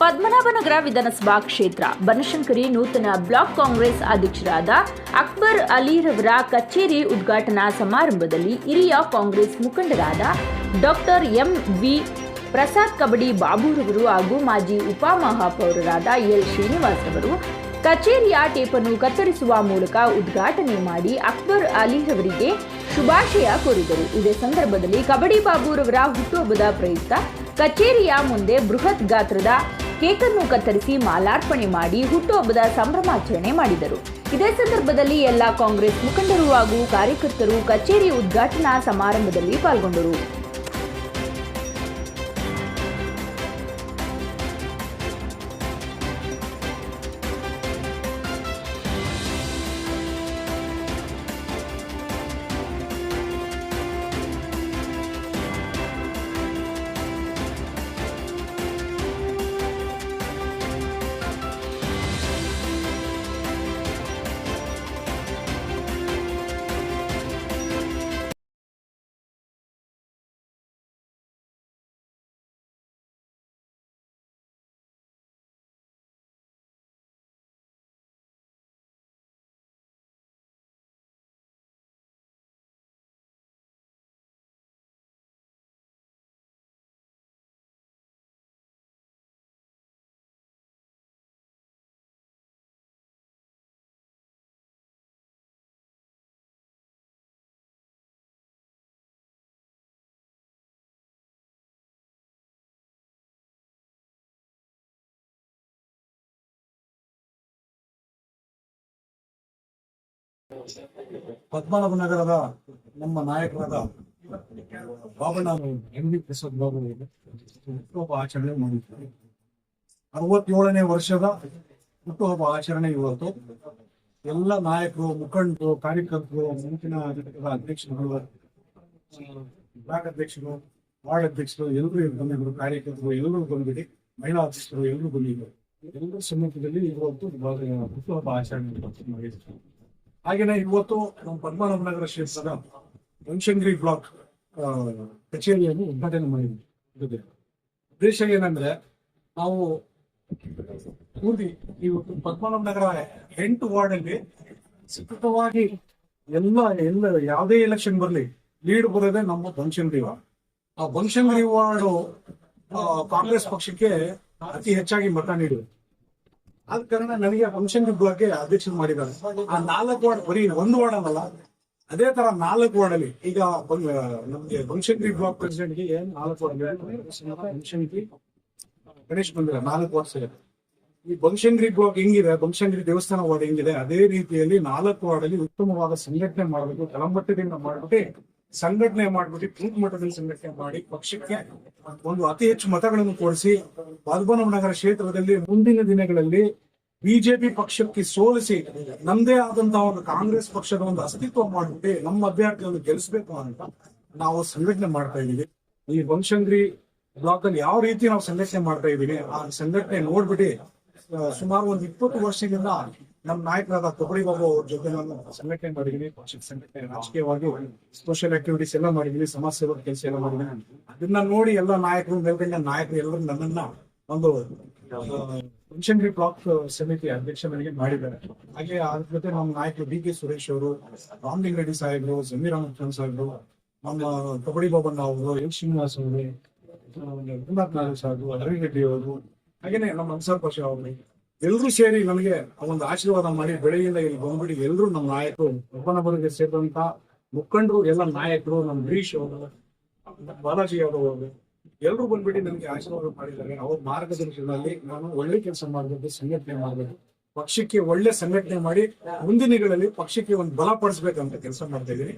ಪದ್ಮನಾಭನಗರ ವಿಧಾನಸಭಾ ಕ್ಷೇತ್ರ. ಬನಶಂಕರಿ ನೂತನ ಬ್ಲಾಕ್ ಕಾಂಗ್ರೆಸ್ ಅಧ್ಯಕ್ಷರಾದ ಅಕ್ಬರ್ ಅಲಿರವರ ಕಚೇರಿ ಉದ್ಘಾಟನಾ ಸಮಾರಂಭದಲ್ಲಿ ಹಿರಿಯ ಕಾಂಗ್ರೆಸ್ ಮುಖಂಡರಾದ doctor M V Prasad Kabadi ಬಾಬುರವರು ಹಾಗೂ ಮಾಜಿ ಉಪಮಹಾಪೌರರಾದ ಎಲ್ ಶ್ರೀನಿವಾಸ್ ಅವರು ಕಚೇರಿಯ ಟೇಪನ್ನು ಕತ್ತರಿಸುವ ಮೂಲಕ ಉದ್ಘಾಟನೆ ಮಾಡಿ ಅಕ್ಬರ್ ಅಲಿ ಅವರಿಗೆ ಶುಭಾಶಯ ಕೋರಿದರು. ಇದೇ ಸಂದರ್ಭದಲ್ಲಿ ಕಬಡಿ ಬಾಬುರವರ ಹುಟ್ಟುಹಬ್ಬದ ಪ್ರಯುಕ್ತ ಕಚೇರಿಯ ಮುಂದೆ ಬೃಹತ್ ಗಾತ್ರದ ಕೇಕನ್ನು ಕತ್ತರಿಸಿ ಮಾಲಾರ್ಪಣೆ ಮಾಡಿ ಹುಟ್ಟುಹಬ್ಬದ ಸಂಭ್ರಮಾಚರಣೆ ಮಾಡಿದರು. ಇದೇ ಸಂದರ್ಭದಲ್ಲಿ ಎಲ್ಲ ಕಾಂಗ್ರೆಸ್ ಮುಖಂಡರು ಹಾಗೂ ಕಾರ್ಯಕರ್ತರು ಕಚೇರಿ ಉದ್ಘಾಟನಾ ಸಮಾರಂಭದಲ್ಲಿ ಪಾಲ್ಗೊಂಡರು. ಪದ್ಮನಾಭನಗರದ ನಮ್ಮ ನಾಯಕರಾದ ಬಾಬಣ್ಣ ಎಂ ವಿ ಪ್ರಸಾದ್ ಹುಟ್ಟುಹಬ್ಬ ಆಚರಣೆ ಮಾಡಿದ್ದಾರೆ. ಅರವತ್ತೇಳನೇ ವರ್ಷದ ಹುಟ್ಟುಹಬ್ಬ ಆಚರಣೆ ಇವತ್ತು. ಎಲ್ಲ ನಾಯಕರು, ಮುಖಂಡರು, ಕಾರ್ಯಕರ್ತರು ಮುಂಚಿನ ಘಟಕದ ಅಧ್ಯಕ್ಷರುಗಳು, ಬ್ಲಾಕ್ ಅಧ್ಯಕ್ಷರು, ವಾರ್ಡ್ ಅಧ್ಯಕ್ಷರು, ಎಲ್ಲರೂ ಬಂದಿದ್ರು ಕಾರ್ಯಕರ್ತರು ಎಲ್ಲರೂ ಬಂದ್ಬಿಡಿ, ಮಹಿಳಾ ಅಧ್ಯಕ್ಷರು ಎಲ್ಲರೂ ಬಂದಿದ್ರು ಎಲ್ಲರ ಸಮ್ಮುಖದಲ್ಲಿ ಇವತ್ತು ಹುಟ್ಟುಹಬ್ಬ ಆಚರಣೆ ಮಾಡಿದ್ರು ಹಾಗೇನೆ ಇವತ್ತು ನಮ್ಮ ಪದ್ಮನಾಭನಗರ ಕ್ಷೇತ್ರದ ಬನಶಂಕರಿ ಬ್ಲಾಕ್ ಕಚೇರಿಯನ್ನು ಉದ್ಘಾಟನೆ ಮಾಡಿದ್ವಿ. ಉದ್ದೇಶ ಏನಂದ್ರೆ ನಾವು ಪೂರ್ತಿ ಇವತ್ತು ಪದ್ಮನಾಭನಗರ ಎಂಟು ವಾರ್ಡ್ ಅಲ್ಲಿ ಸತತವಾಗಿ ಎಲ್ಲ ಎಲ್ಲ ಯಾವುದೇ ಎಲೆಕ್ಷನ್ ಬರಲಿ ಲೀಡ್ ಬರೋದೇ ನಮ್ಮ ಬನಶಂಕರಿ ವಾರ್ಡ್. ಆ ಬನಶಂಕರಿ ವಾರ್ಡ್ ಕಾಂಗ್ರೆಸ್ ಪಕ್ಷಕ್ಕೆ ಅತಿ ಹೆಚ್ಚಾಗಿ ಮತ ನೀಡಿದೆ. ಆದ ಕಾರಣ ನನಗೆ ಫಂಕ್ಷನ್ ಬಗ್ಗೆ ಅಧ್ಯಕ್ಷ ಮಾಡಿದ್ದಾರೆ. ಆ ನಾಲ್ಕು ವಾರ್ಡ್ ಬರೀ ಒಂದು ವಾರ್ಡ್ ಅಲ್ಲ ಅದೇ ತರ ನಾಲ್ಕು ವಾರ್ಡ್ ಅಲ್ಲಿ ಈಗ ನಮ್ಗೆ ಬನಶಂಕರಿ ಬ್ಲಾಕ್ ಪ್ರೆಸಿಡೆಂಟ್ಗೆ ಏನ್ ನಾಲ್ಕು ವಾರ್ಡ್ ಬನಶಂಕರಿ ಗಣೇಶ್ ಬಂದಿರ ನಾಲ್ಕು ವಾರ್ಡ್ ಸಿಗುತ್ತೆ ಈ ಬನಶಂಕರಿ ಬ್ಲಾಕ್ ಹೆಂಗಿದೆ ಬನಶಂಕರಿ ದೇವಸ್ಥಾನ ವಾರ್ಡ್ ಹೆಂಗಿದೆ, ಅದೇ ರೀತಿಯಲ್ಲಿ ನಾಲ್ಕು ವಾರ್ಡ್ ಅಲ್ಲಿ ಉತ್ತಮವಾದ ಸಂಘಟನೆ ಮಾಡಬೇಕು, ತಳಮಟ್ಟದಿಂದ ಮಾಡ್ಬಿಟ್ಟು ಸಂಘಟನೆ ಮಾಡ್ಬಿಟ್ಟು ಬೂತ್ ಮಟ್ಟದಲ್ಲಿ ಸಂಘಟನೆ ಮಾಡಿ ಪಕ್ಷಕ್ಕೆ ಒಂದು ಅತಿ ಹೆಚ್ಚು ಮತಗಳನ್ನು ಕೊಡಿಸಿ ಪದ್ಮನಾಭನಗರ ಕ್ಷೇತ್ರದಲ್ಲಿ ಮುಂದಿನ ದಿನಗಳಲ್ಲಿ ಬಿಜೆಪಿ ಪಕ್ಷಕ್ಕೆ ಸೋಲಿಸಿ ನಮ್ದೇ ಆದಂತಹ ಒಂದು ಕಾಂಗ್ರೆಸ್ ಪಕ್ಷದ ಒಂದು ಅಸ್ತಿತ್ವ ಮಾಡ್ಬಿಟ್ಟು ನಮ್ಮ ಅಭ್ಯರ್ಥಿಯನ್ನು ಗೆಲ್ಲಿಸಬೇಕು ಅಂತ ನಾವು ಸಂಘಟನೆ ಮಾಡ್ತಾ ಇದೀವಿ ಈ ಬನಶಂಕರಿ ಬ್ಲಾಕ್ ಅಲ್ಲಿ ಯಾವ ರೀತಿ ನಾವು ಸಂಘಟನೆ ಮಾಡ್ತಾ ಇದೀವಿ ಆ ಸಂಘಟನೆ ನೋಡ್ಬಿಟ್ಟು ಸುಮಾರು ಒಂದು ಇಪ್ಪತ್ತು ವರ್ಷದಿಂದ ನಮ್ಮ ನಾಯಕರಾದ ತೊಗಡಿ ಬಾಬು ಅವ್ರ ಜೊತೆ ನಾನು ಸಂಘಟನೆ ಮಾಡಿದೀನಿ ಸಂಘಟನೆ, ರಾಜಕೀಯವಾಗಿ ಸೋಷಿಯಲ್ ಆಕ್ಟಿವಿಟೀಸ್ ಎಲ್ಲ ಮಾಡಿದೀನಿ ಸಮಾಜ ಸೇವಾ ಕೆಲಸ ಎಲ್ಲ ಮಾಡಿದೀನಿ. ಅದನ್ನ ನೋಡಿ ಎಲ್ಲ ನಾಯಕರು ಮೇಲ್ಕಂಡ ನಾಯಕರು ಎಲ್ಲರೂ ನನ್ನನ್ನ ಒಂದು ಬನಶಂಕರಿ ಬ್ಲಾಕ್ ಸಮಿತಿ ಅಧ್ಯಕ್ಷ ನನಗೆ ಮಾಡಿದ್ದಾರೆ. ಹಾಗೆ ಅದ್ರ ಜೊತೆ ನಮ್ಮ ನಾಯಕರು ಡಿ ಕೆ ಸುರೇಶ್ ಅವರು, ರಾಮಲಿಂಗ ರೆಡ್ಡಿ ಸಾಹೇಬರು, ಜಮೀರ್ ಅಹಮದ್ ಸಾಹೇಬರು, ನಮ್ಮ ತೊಗಡಿ ಬಾಬಣ್ಣ ಅವರು, ಎಲ್ ಶ್ರೀನಿವಾಸ್ ಅವರು ರಘುನಾಥ್ ನಾರಾಯಣ ಸಾಹೇಬರು ರವಿ ರೆಡ್ಡಿ ಅವರು, ಹಾಗೇನೆ ನಮ್ಮ ಅನ್ಸಾರ್ ಪಾಷಾ ಅವರು ಎಲ್ಲರೂ ಸೇರಿ ನನಗೆ ಒಂದು ಆಶೀರ್ವಾದ ಮಾಡಿ ಬೆಳೆಯಿಂದ ಇಲ್ಲಿ ಬಂದ್ಬಿಟ್ಟು ಎಲ್ಲರೂ ನಮ್ಮ ನಾಯಕರು ಒಬ್ಬನೊಬ್ಬರಿಗೆ ಸೇರಿದಂತ ಮುಖಂಡರು, ಎಲ್ಲ ನಾಯಕರು, ನಮ್ಮ ಗಿರೀಶ್ ಅವರು ಬಾಲಾಜಿ ಅವರು ಎಲ್ಲರೂ ಬಂದ್ಬಿಟ್ಟು ನನಗೆ ಆಶೀರ್ವಾದ ಮಾಡಿದ್ದಾರೆ. ಅವ್ರ ಮಾರ್ಗದರ್ಶನದಲ್ಲಿ ನಾನು ಒಳ್ಳೆ ಕೆಲಸ ಮಾಡಬೇಕು, ಸಂಘಟನೆ ಮಾಡಬೇಕು. ಪಕ್ಷಕ್ಕೆ ಒಳ್ಳೆ ಸಂಘಟನೆ ಮಾಡಿ ಮುಂದಿನಗಳಲ್ಲಿ ಪಕ್ಷಕ್ಕೆ ಒಂದು ಬಲ ಪಡಿಸ್ಬೇಕಂತ ಕೆಲಸ ಮಾಡ್ತಾ ಇದ್ದೀನಿ.